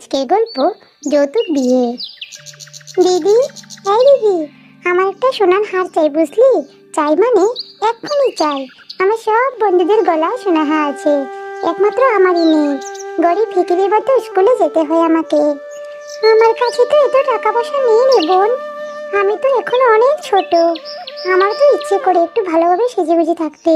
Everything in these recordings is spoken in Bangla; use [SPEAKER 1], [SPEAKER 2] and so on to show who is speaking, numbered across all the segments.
[SPEAKER 1] আজকের গল্প যৌতুক বিয়ে দিদি, এই দিদি, আমার একটা সোনার হার চাই বুঝলি? চাই মানে এক্ষুনি চাই। আমার সব বন্ধুদের গলায় সোনা হার আছে, একমাত্র আমারই নেই। গরিব ভিকিরির মতো স্কুলে যেতে হয় আমাকে। আমার কাছে তো এত টাকা পয়সা নেই রে বোন। আমি তো এখনও অনেক ছোট। আমার তো ইচ্ছে করে একটু ভালোভাবে সেজে গুজে থাকতে।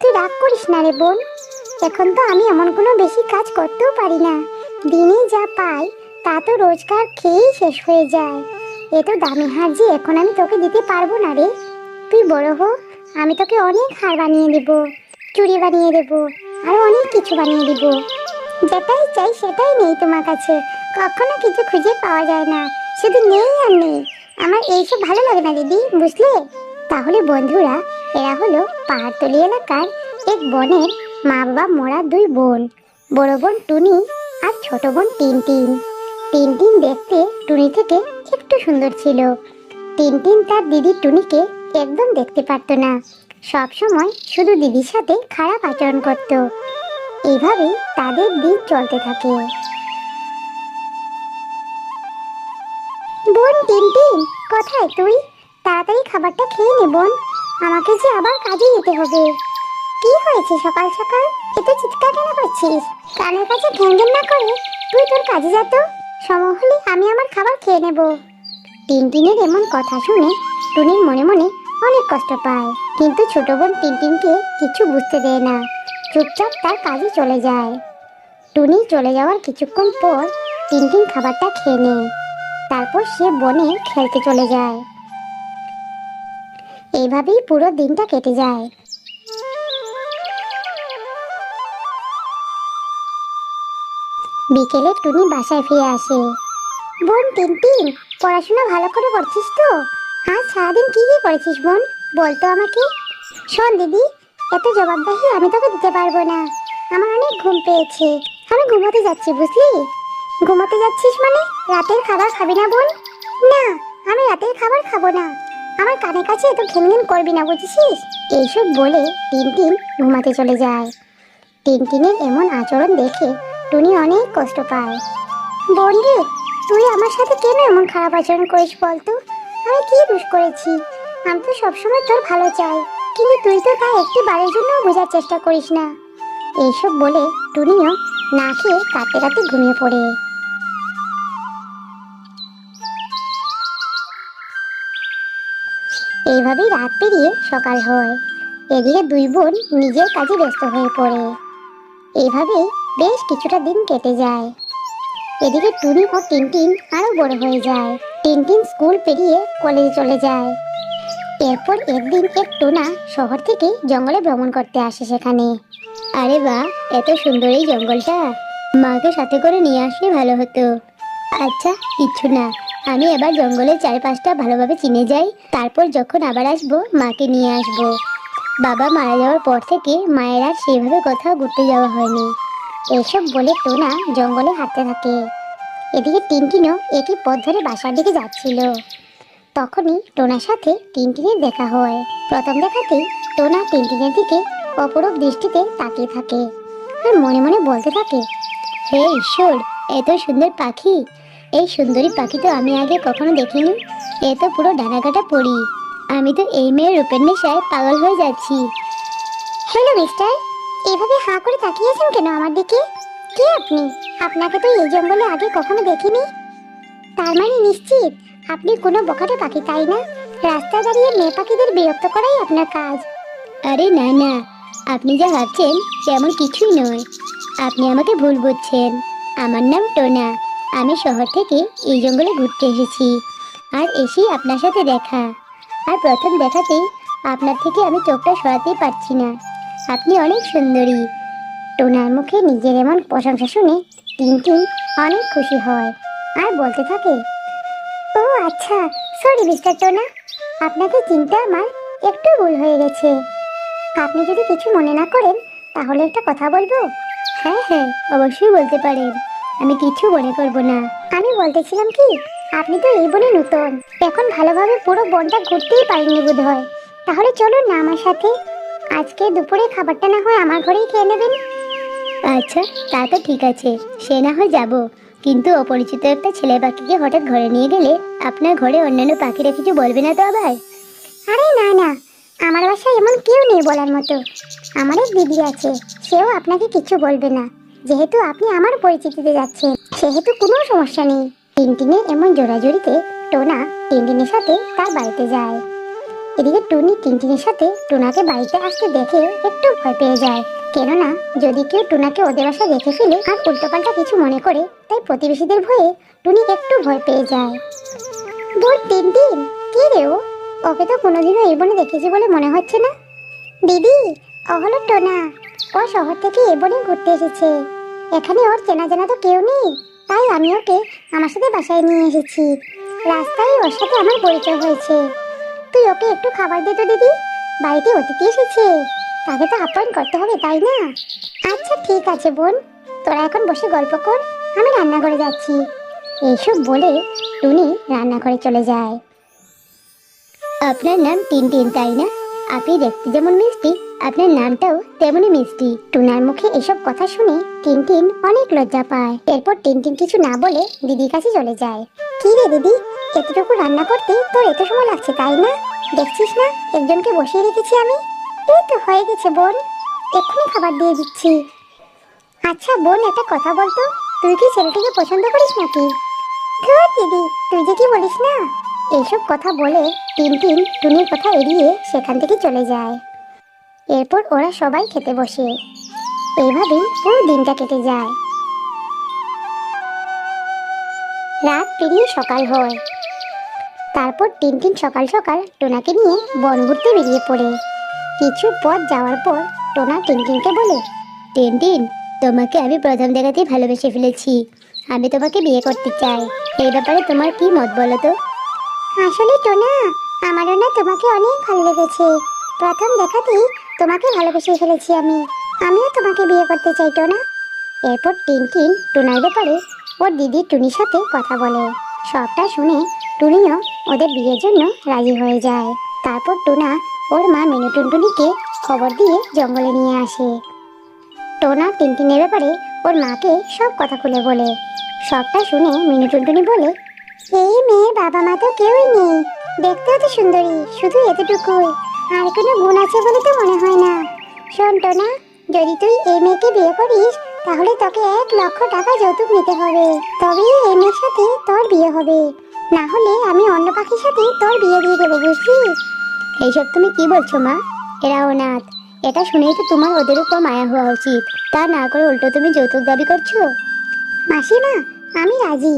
[SPEAKER 1] তুই রাগ করিস না রে বোন। এখন তো আমি এমন কোনো বেশি কাজ করতেও পারি না। দিনে যা পাই, তা তো রোজগার খেয়েই শেষ হয়ে যায়। এ তো দামি হার যে এখন আমি তোকে দিতে পারব না রে। তুই বড় হো, আমি তোকে অনেক হার বানিয়ে দেব, চুড়ি বানিয়ে দেব, আর অনেক কিছু বানিয়ে দেব। যেটাই চাই সেটাই নেই তোমার কাছে, কখনো কিছু খুঁজে পাওয়া যায় না, শুধু নেই আর নেই। আমার এইসব ভালো লাগে না দিদি, বুঝলে? তাহলে বন্ধুরা, এরা হলো পাহাড়তলি এলাকার এক বনের মা বাবা মরা দুই বোন। বড় বোন টুনি আর ছোট বোন টিনটিন। টিনটিন দেখতে টুনি থেকে একটু সুন্দর ছিল। টিনটিন তার দিদি টুনিকে একদম দেখতে পারতো না। সব সময় শুধু দিদির সাথে খারাপ আচরণ করত। এইভাবেই তাদের দিন চলতে থাকে। বোন টিনটিন, কোথায় তুই? তাড়াতাড়ি খাবারটা খেয়ে নে বোন। আমাকে যে আবার কাজে যেতে হবে। কি হয়েছে সকাল সকাল? এত চিৎকার কেন করছিস? কানের কাছে ঘ্যাঙ্গেন না করে তুই তোর কাজে যা তো। সময় হলে আমি আমার খাবার খেয়ে নেব। টিনটিনের এমন কথা শুনে টুনির মনে মনে অনেক কষ্ট পায়। কিন্তু ছোট বোন টিনটিনকে কিছু বুঝতে দেয় না। চুপচাপ তার কাজে চলে যায়। টুনি চলে যাওয়ার কিছুক্ষণ পর টিনটিন খাবারটা খেয়ে নেয়। তারপর সে বনে খেলতে চলে যায়। এইভাবেই পুরো দিনটা কেটে যায়। বিকেলে টুনি বাসায় ফিরে আসে। বোন টিনটিন পড়াশোনা ভালো করে করছিস তো? আজ সারাদিন কি কি করেছিস বোন? বলতো আমাকে। শোন দিদি, এত জবাবদাহি আমি তোকে দিতে পারব না। আমার অনেক ঘুম পেয়েছে। আমি ঘুমোতে যাচ্ছি, বুঝলি? ঘুমোতে যাচ্ছিস মানে? রাতের খাবার খাবি না বোন? না, আমি রাতের খাবার খাব না। আমার কানে কাছে এত ঘিনঘিন করবি না, বুঝেছিস? এইসব বলে টিনটিন ঘুমাতে চলে যায়। টিনটিনের এমন আচরণ দেখে টুনি অনেক কষ্ট পায়। বোন রে তুই আমার সাথে কেন এমন খারাপ আচরণ করিস বলতো? আমি কি দোষ করেছি? আমি তো সবসময় তোর ভালো চাই। কিন্তু তুই তো তা একটি বারের জন্য বোঝার চেষ্টা করিস না। এইসব বলে টুনিও না খেয়ে কাঁদতে কাঁদতে ঘুমিয়ে পড়ে। এইভাবেই রাত পেরিয়ে সকাল হয়। এদিকে দুই বোন নিজের কাজে ব্যস্ত হয়ে পড়ে। এইভাবেই বেশ কিছুটা দিন কেটে যায়। এদিকে টুনি ও টিনটিন আরও বড় হয়ে যায়। টিনটিন স্কুল পেরিয়ে কলেজে চলে যায়। এরপর একদিন এক টুনা শহর থেকে জঙ্গলে ভ্রমণ করতে আসে সেখানে। আরে বা এত সুন্দর এই জঙ্গলটা। মাকে সাথে করে নিয়ে আসলে ভালো হতো। আচ্ছা কিচ্ছু না। আমি এবার জঙ্গলের চারপাশটা ভালোভাবে চিনে যাই। তারপর যখন আবার আসব, মাকে নিয়ে আসব। বাবা মারা যাওয়ার পর থেকে মায়ের আর সেভাবে কোথাও ঘুরতে যাওয়া হয়নি। এসব বলে টোনা জঙ্গলে হাঁটতে থাকে এদিকে টিনটিনও একই পথ ধরে বাসার দিকে যাচ্ছিল। তখনই টোনার সাথে টিনটিনের দেখা হয়। প্রথম দেখাতেই টোনা টিনটিনের দিকে অপরূপ দৃষ্টিতে তাকিয়ে থাকে আর মনে মনে বলতে থাকে, হে ঈশ্বর এত সুন্দর পাখি। এই সুন্দরী পাখি তো আমি আগে কখনো দেখিনি। এ তো পুরো ডানাকাটা পড়ি আমি তো এই মেয়ের রূপের নেশায় পাগল হয়ে যাচ্ছি। Hello, mister. এভাবে হাঁ করে তাকিয়েছেন কেন আমার দিকে? কে আপনি? আপনাকে তো এই জঙ্গলে আগে কখনো দেখিনি। তার মানে নিশ্চিত, আপনি কোনো বখাটে পাখি, তাই না? রাস্তায় দাঁড়িয়ে মেয়ে পাখিদের বিরক্ত করাই আপনার কাজ। আরে না না, আপনি যা ভাবছেন তেমন কিছুই নয়। আপনি আমাকে ভুল বুঝছেন। আমার নাম টোনা। আমি শহর থেকে এই জঙ্গলে ঘুরতে এসেছি। আর এসেই আপনার সাথে দেখা। আর প্রথম দেখাতেই আপনার থেকে আমি চোখটা সরাতেই পারছি না। আপনি অনেক সুন্দরী। টোনার মুখে নিজের এমন প্রশংসা শুনে টিনটিন অনেক খুশি হয়। আর বলতে থাকে, ও আচ্ছা সরি মিস্টার টোনা আপনাকে চিনতে আমার একটু ভুল হয়ে গেছে। আপনি যদি কিছু মনে না করেন, তাহলে একটা কথা বলব? হ্যাঁ হ্যাঁ অবশ্যই বলতে পারেন। আমি কিছু মনে করব না। আমি বলতেছিলাম কি, আপনি তো এই বনে নতুন। এখন ভালোভাবে পুরো বনটা ঘুরতেই পারেননি বোধ হয় তাহলে চলুন না আমার সাথে আজকে দুপুরে খাবারটা না হয় আমার ঘরেই খেয়ে নেবেন? আচ্ছা তা তো ঠিক আছে। সে না হয় যাব।
[SPEAKER 2] কিন্তু অপরিচিত একটা ছেলে পাখিকে হঠাৎ ঘরে নিয়ে গেলে আপনার ঘরে অন্যান্য পাখিরা কিছু বলবে না তো আবার?
[SPEAKER 1] আরে না না। আমার বাসায় এমন কেউ নেই বলার মতো। আমার এক দিদি আছে সেও আপনাকে কিছু বলবে না। যেহেতু আপনি আমার পরিচিতিতে যাচ্ছেন সেহেতু কোনো সমস্যা নেই। টিনটিনের এমন জোড়াজুড়িতে টোনা টিনটিনের সাথে তার বাড়িতে যায়। এদিকে টুনি টিনটিনের সাথে টোনাকে বাড়িতে আসতে দেখে একটু ভয় পেয়ে যায়। কেননা, যদি কেউ টুনাকে ওদের বাসায় দেখে ফেলে আর উল্টোপাল্টা কিছু মনে করে, তাই প্রতিবেশীদের ভয়ে টুনি একটু ভয় পেয়ে যায়। ভোর তিন দিন? কি রে ও? ওকে তো কোনোদিনও এই বনে দেখেছি বলে মনে হচ্ছে না। দিদি ও হলো টোনা। ও শহর থেকে এ বনে ঘুরতে এসেছে। এখানে ওর চেনা জানা তো কেউ নেই, তাই আমি ওকে আমার সাথে বাসায় নিয়ে এসেছি। রাস্তায় ওর সাথে আমার পরিচয় হয়েছে। তুই ওকে একটু খাবার দে তো দিদি। বাড়িতে অতিথি এসেছে। তাকে তো আপ্যায়ন করতে হবে, তাই না? আচ্ছা ঠিক আছে বোন। তোরা এখন বসে গল্প কর, আমি রান্নাঘরে যাচ্ছি। এইসব বলে টুনি রান্নাঘরে চলে যায়।
[SPEAKER 2] আপনার নাম টিনটিন, তাই না? আপনি দেখতে যেমন মিষ্টি, আপনার নামটাও তেমনই মিষ্টি।
[SPEAKER 1] টুনার মুখে এসব কথা শুনে টিনটিন অনেক লজ্জা পায়। এরপর টিনটিন কিছু না বলে দিদির কাছে চলে যায়। কি রে দিদি? এতটুকু রান্না করতে তোর এত সময় লাগছে, তাই না? দেখছিস না? একজনকে বসিয়ে রেখেছি আমি। এই তো হয়ে গেছে, বোন। এক্ষুনি খাবার দিয়ে দিচ্ছি। আচ্ছা বোন, একটা কথা বলতো? তুই কি ছেলেটিকে পছন্দ করিস নাকি? দিদি, তুই যে কি বলিস না? এইসব কথা বলে টিনটিন টুনির কথা এড়িয়ে সেখান থেকে চলে যায়। এরপর ওরা সবাই খেতে বসে। এইভাবেই পুরো দিনটা কেটে যায়। রাত পেরিয়ে সকাল হয়। তারপর টিনটিন সকাল সকাল টোনাকে নিয়ে বন ঘুরতে বেরিয়ে পড়ে। কিছু পথ যাওয়ার পর টোনা টিনটিনকে বলে,
[SPEAKER 2] টিনটিন, তোমাকে আমি প্রথম দেখাতেই ভালোবেসে ফেলেছি। আমি তোমাকে বিয়ে করতে চাই। এই ব্যাপারে তোমার কি মত বলো তো?
[SPEAKER 1] আসলে টোনা, আমারও না তোমাকে অনেক ভালো লেগেছে। প্রথম দেখাতেই তোমাকে ভালোবেসে ফেলেছি আমি। আমিও তোমাকে বিয়ে করতে চাই, টোনা। এরপর টিনটিন টোনার ব্যাপারে ওর দিদি টুনির সাথে কথা বলে। সবটা শুনে টুনিও ওদের বিয়ের জন্য রাজি হয়ে যায়। তারপর টোনা ওর মা মিনু টুনটুনিকে খবর দিয়ে জঙ্গলে নিয়ে আসে। টোনা টিনটিনের ব্যাপারে ওর মাকে সব কথা খুলে বলে। সবটা শুনে মিনু টুনটুনি বলে, এই মেয়ের বাবা মা তো কেউই নেই। দেখতেও তো সুন্দরী, শুধু এতটুকুই। আর কোনো গুণ আছে বলে তো মনে হয় না। শোন টোনা, যদি তুই এই মেয়েকে বিয়ে করিস, তাহলে তোকে এক লক্ষ টাকা যৌতুক নিতে হবে। তবেই এই মেয়ের সাথে তোর বিয়ে হবে। না হলে আমি অন্য পাখির সাথে তোর বিয়ে দিয়ে দেবো, বুঝলি?
[SPEAKER 2] এইসব তুমি কি বলছো, মা? এরা অনাথ এটা শুনেই তো তোমার ওদের উপর মায়া হওয়া উচিত। তা না করে উল্টো তুমি যৌতুক দাবি করছ?
[SPEAKER 1] মাসিমা, আমি রাজি।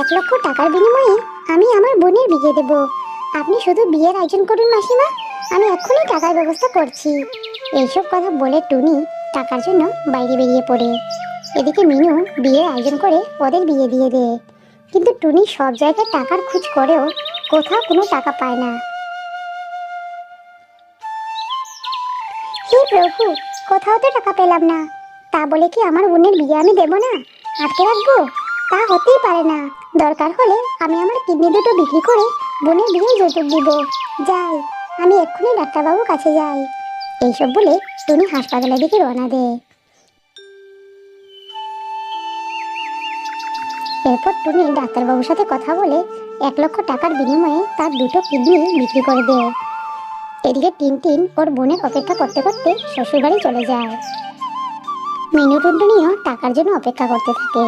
[SPEAKER 1] এক লক্ষ টাকার বিনিময়ে আমি আমার বোনের বিয়ে দেব। আপনি শুধু বিয়ের আয়োজন করুন, মাসিমা। আমি এক্ষুনি টাকার ব্যবস্থা করছি। এইসব কথা বলে টুনি টাকার জন্য বাইরে বেরিয়ে পড়ে। এদিকে মিনু বিয়ের আয়োজন করে ওদের বিয়ে দিয়ে দেয়। কিন্তু টুনি সব জায়গায় টাকার খোঁজ করেও কোথাও কোনো টাকা পায় না। হে প্রভু, কোথাও তো টাকা পেলাম না। তা বলে কি আমার বোনের বিয়ে আমি দেব না? আটকে রাখব? তা হতেই পারে না। দরকার হলে আমি আমার কিডনি দুটো বিক্রি করে বোনের বিয়ে যৌতুক দিব। যাই, আমি এক্ষুনি ডাক্তারবাবুর কাছে যাই। এইসব বলে টুনি হাসপাতালের দিকে রওনা দেয়। এরপর টুনি ডাক্তারবাবুর সাথে কথা বলে এক লক্ষ টাকার বিনিময়ে তার দুটো কিডনি বিক্রি করে দেয়। এদিকে তিন ওর বোনের অপেক্ষা করতে করতে শ্বশুরবাড়ি চলে যায়। মিনু টুনটুনিও টাকার জন্য অপেক্ষা করতে থাকে।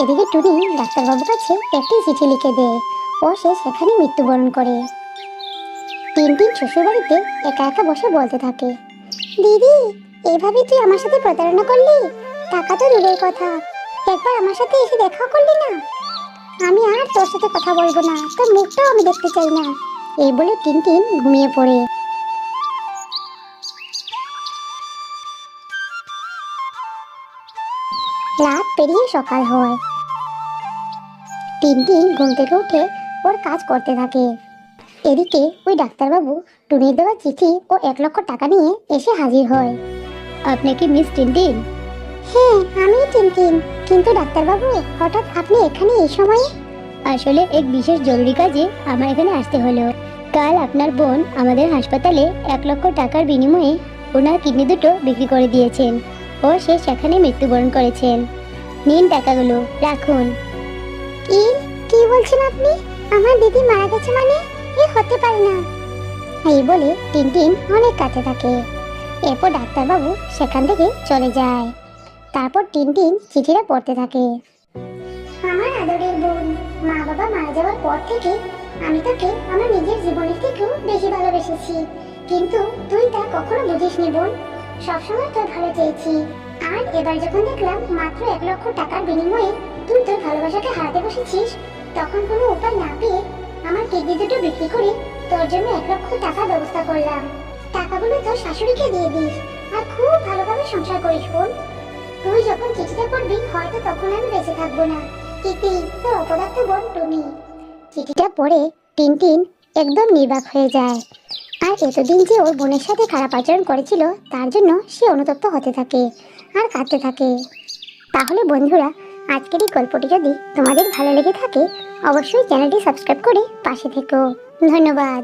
[SPEAKER 1] এদিকে টুনি ডাক্তারবাবুর কাছে একটি চিঠি লিখে দেয়। ও সে সেখানে মৃত্যুবরণ করে। তিন শ্বশুরবাড়িতে একা একা বসে বলতে থাকে, দিদি এইভাবে তুই আমার সাথে প্রতারণা করলি? টাকা তো দূরের কথা। একবার আমার সাথে এসে দেখা করলি না? আমি আর তোর সাথে কথা বলব না, তোর মুখটাও আমি দেখতে চাই না। এই বলে টিন টিন ঘুমিয়ে পড়ে। রাত পেরিয়ে সকাল হয়। টিনটিন ঘুম থেকে উঠে ওর কাজ করতে থাকে। এদিকে ওই ডাক্তারবাবু টুনির দেওয়া চিঠি ও এক লক্ষ টাকা নিয়ে এসে হাজির হয়।
[SPEAKER 2] আপনি কি মিস টিনটিন
[SPEAKER 1] হ্যাঁ আমি টিনটিন কিন্তু ডাক্তারবাবু হঠাৎ আপনি এখানে এই সময়ে?
[SPEAKER 2] আসলে এক বিশেষ জরুরি কাজে আমার এখানে আসতে হলো। কাল আপনার বোন আমাদের হাসপাতালে এক লক্ষ টাকার বিনিময়ে ওনার কিডনি দুটো বিক্রি করে দিয়েছেন। ও সে সেখানে মৃত্যুবরণ করেছেন। নিন টাকাগুলো রাখুন।
[SPEAKER 1] কি? কি বলছেন আপনি? আমার দিদি মারা গেছে মানে? এ হতে পারে না। এই বলে টিনটিন অনেক কাছে থাকে। এরপর ডাক্তারবাবু সেখান থেকে চলে যায়। তারপর টিনটিন চিঠিটা পড়তে থাকে। আমার আদরের বোন, মা বাবা মারা যাওয়ার পর থেকে আমি তোকে আমার নিজের জীবনের থেকেও বেশি ভালোবেসেছি। কিন্তু তুই তা কখনো বুঝিসনি বোন। সবসময় তোর ভালো চেয়েছি। আর এবার যখন দেখলাম মাত্র এক লক্ষ টাকার বিনিময়ে তুই তোর ভালোবাসাকে হারাতে বসেছিস, তখন কোনো উপায় না পেয়ে আমার কিডনি দুটো বিক্রি করে তোর জন্য এক লক্ষ টাকার ব্যবস্থা করলাম। টাকাগুলো তোর শাশুড়িকে দিয়ে দিস। আর খুব ভালোভাবে সংসার করিস বোন। তুই যখন চিঠিটা পড়বি, হয়তো তখন আমি বেঁচে থাকব না। ইতি তোর অপদার্থ বোন টুনি। চিঠিটা পড়ে টিনটিন একদম নির্বাক হয়ে যায়। আর এতদিন যে ওর বোনের সাথে খারাপ আচরণ করেছিল, তার জন্য সে অনুতপ্ত হতে থাকে আর কাঁদতে থাকে। তাহলে বন্ধুরা, আজকের এই গল্পটি যদি তোমাদের ভালো লেগে থাকে, অবশ্যই চ্যানেলটি সাবস্ক্রাইব করে পাশে থেকো। ধন্যবাদ।